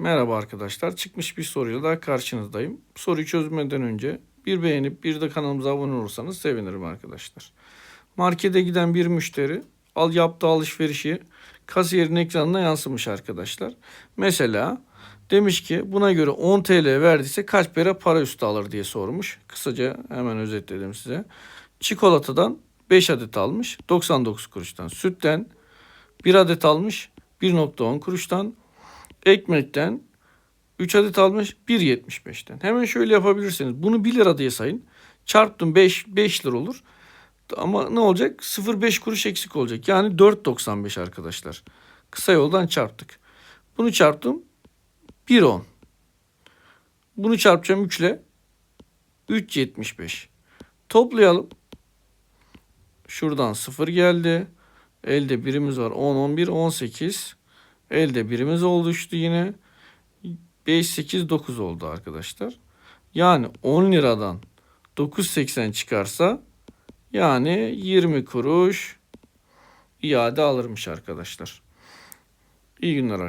Merhaba arkadaşlar. Çıkmış bir soruyla daha karşınızdayım. Soruyu çözmeden önce bir beğenip bir de kanalımıza abone olursanız sevinirim arkadaşlar. Markete giden bir müşteri al yaptığı alışverişi kasiyerin ekranına yansımış arkadaşlar. Mesela demiş ki buna göre 10 TL verdiyse kaç para para üstü alır diye sormuş. Kısaca hemen özetledim size. Çikolatadan 5 adet almış 99 kuruştan. Sütten 1 adet almış 1.10 kuruştan. Ekmekten 3 adet almış 1.75'ten. Hemen şöyle yapabilirsiniz. Bunu 1 lira diye sayın. Çarptım 5, 5 lira olur. Ama ne olacak? 0.5 kuruş eksik olacak. Yani 4.95 arkadaşlar. Kısa yoldan çarptık. Bunu çarptım 1.10. Bunu çarpacağım 3 ile 3.75. Toplayalım. Şuradan 0 geldi. Elde birimiz var 10, 11, 18. Elde birimiz oluştu yine. 5, 8, 9 oldu arkadaşlar. Yani 10 liradan 9.80 çıkarsa yani 20 kuruş iade alırmış arkadaşlar. İyi günler arkadaşlar.